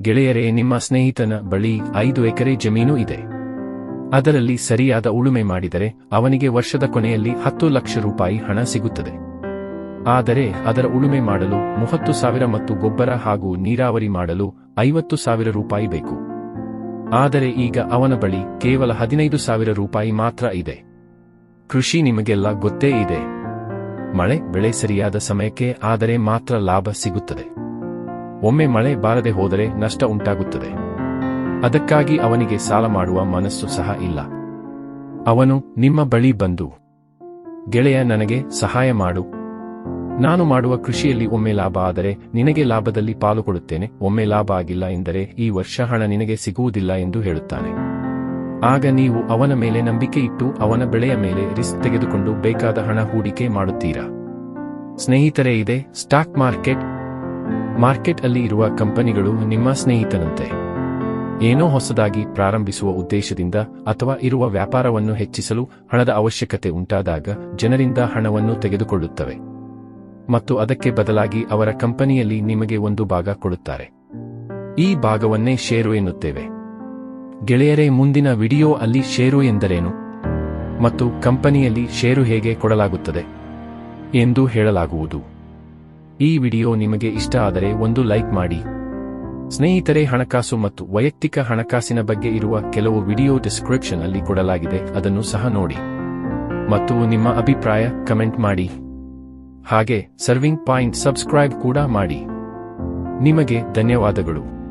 ಗೆಳೆಯರೇ, ನಿಮ್ಮ ಸ್ನೇಹಿತನ ಬಳಿ ಐದು ಎಕರೆ ಜಮೀನು ಇದೆ. ಅದರಲ್ಲಿ ಸರಿಯಾದ ಉಳುಮೆ ಮಾಡಿದರೆ ಅವನಿಗೆ ವರ್ಷದ ಕೊನೆಯಲ್ಲಿ ಹತ್ತು ಲಕ್ಷ ರೂಪಾಯಿ ಹಣ ಸಿಗುತ್ತದೆ. ಆದರೆ ಅದರ ಉಳುಮೆ ಮಾಡಲು ಮೂವತ್ತು ಸಾವಿರ ಮತ್ತು ಗೊಬ್ಬರ ಹಾಗೂ ನೀರಾವರಿ ಮಾಡಲು ಐವತ್ತು ಸಾವಿರ ರೂಪಾಯಿ ಬೇಕು. ಆದರೆ ಈಗ ಅವನ ಬಳಿ ಕೇವಲ ಹದಿನೈದು ಸಾವಿರ ರೂಪಾಯಿ ಮಾತ್ರ ಇದೆ. ಕೃಷಿ ನಿಮಗೆಲ್ಲ ಗೊತ್ತೇ ಇದೆ. ಮಳೆ, ಬೆಳೆ ಸರಿಯಾದ ಸಮಯಕ್ಕೆ ಆದರೆ ಮಾತ್ರ ಲಾಭ ಸಿಗುತ್ತದೆ. ಒಮ್ಮೆ ಮಳೆ ಬಾರದೆ ಹೋದರೆ ನಷ್ಟ ಉಂಟಾಗುತ್ತದೆ. ಅದಕ್ಕಾಗಿ ಅವನಿಗೆ ಸಾಲ ಮಾಡುವ ಮನಸ್ಸು ಸಹ ಇಲ್ಲ. ಅವನು, ನಿಮ್ಮ ಬಳಿ ಬಂದು. ಗೆಳೆಯ, ನನಗೆ ಸಹಾಯ ಮಾಡು. ನಾನು ಮಾಡುವ ಕೃಷಿಯಲ್ಲಿ ಒಮ್ಮೆ ಲಾಭ ಆದರೆ ನಿನಗೆ ಲಾಭದಲ್ಲಿ ಪಾಲು ಕೊಡುತ್ತೇನೆ. ಒಮ್ಮೆ ಲಾಭ ಆಗಿಲ್ಲ ಎಂದರೆ ಈ ವರ್ಷ ಹಣ ನಿನಗೆ ಸಿಗುವುದಿಲ್ಲ ಎಂದು ಹೇಳುತ್ತಾನೆ. ಆಗ ನೀವು ಅವನ ಮೇಲೆ ನಂಬಿಕೆ ಇಟ್ಟು ಅವನ ಬೆಳೆಯ ಮೇಲೆ ರಿಸ್ಕ್ ತೆಗೆದುಕೊಂಡು ಬೇಕಾದ ಹಣ ಹೂಡಿಕೆ ಮಾಡುತ್ತೀರಾ? ಸ್ನೇಹಿತರೇ, ಇದೆ ಸ್ಟಾಕ್ ಮಾರ್ಕೆಟ್. ಮಾರ್ಕೆಟ್ ಅಲ್ಲಿ ಇರುವ ಕಂಪನಿಗಳು ನಿಮ್ಮ ಸ್ನೇಹಿತನಂತೆ. ಏನೋ ಹೊಸದಾಗಿ ಪ್ರಾರಂಭಿಸುವ ಉದ್ದೇಶದಿಂದ ಅಥವಾ ಇರುವ ವ್ಯಾಪಾರವನ್ನು ಹೆಚ್ಚಿಸಲು ಹಣದ ಅವಶ್ಯಕತೆ ಉಂಟಾದಾಗ ಜನರಿಂದ ಹಣವನ್ನು ತೆಗೆದುಕೊಳ್ಳುತ್ತವೆ. ಮತ್ತು ಅದಕ್ಕೆ ಬದಲಾಗಿ ಅವರ ಕಂಪನಿಯಲ್ಲಿ ನಿಮಗೆ ಒಂದು ಭಾಗ ಕೊಡುತ್ತಾರೆ. ಈ ಭಾಗವನ್ನೇ ಷೇರು ಎನ್ನುತ್ತೇವೆ. ಗೆಳೆಯರೇ, ಮುಂದಿನ ವಿಡಿಯೋ ಅಲ್ಲಿ ಷೇರು ಎಂದರೇನು? ಮತ್ತು ಕಂಪನಿಯಲ್ಲಿ ಷೇರು ಹೇಗೆ ಕೊಡಲಾಗುತ್ತದೆ? ಎಂದು ಹೇಳಲಾಗುವುದು. ಈ ವಿಡಿಯೋ ನಿಮಗೆ ಇಷ್ಟ ಆದರೆ ಒಂದು ಲೈಕ್ ಮಾಡಿ. ಸ್ನೇಹಿತರೆ, ಹಣಕಾಸು ಮತ್ತು ವೈಯಕ್ತಿಕ ಹಣಕಾಸಿನ ಬಗ್ಗೆ ಇರುವ ಕೆಲವು ವಿಡಿಯೋ ಡಿಸ್ಕ್ರಿಪ್ಷನ್ ಅಲ್ಲಿ ಕೊಡಲಾಗಿದೆ, ಅದನ್ನು ಸಹ ನೋಡಿ. ಮತ್ತು ನಿಮ್ಮ ಅಭಿಪ್ರಾಯ ಕಮೆಂಟ್ ಮಾಡಿ. ಹಾಗೆ ಸರ್ವಿಂಗ್ ಪಾಯಿಂಟ್ ಸಬ್ಸ್ಕ್ರೈಬ್ ಕೂಡ ಮಾಡಿ. ನಿಮಗೆ ಧನ್ಯವಾದಗಳು.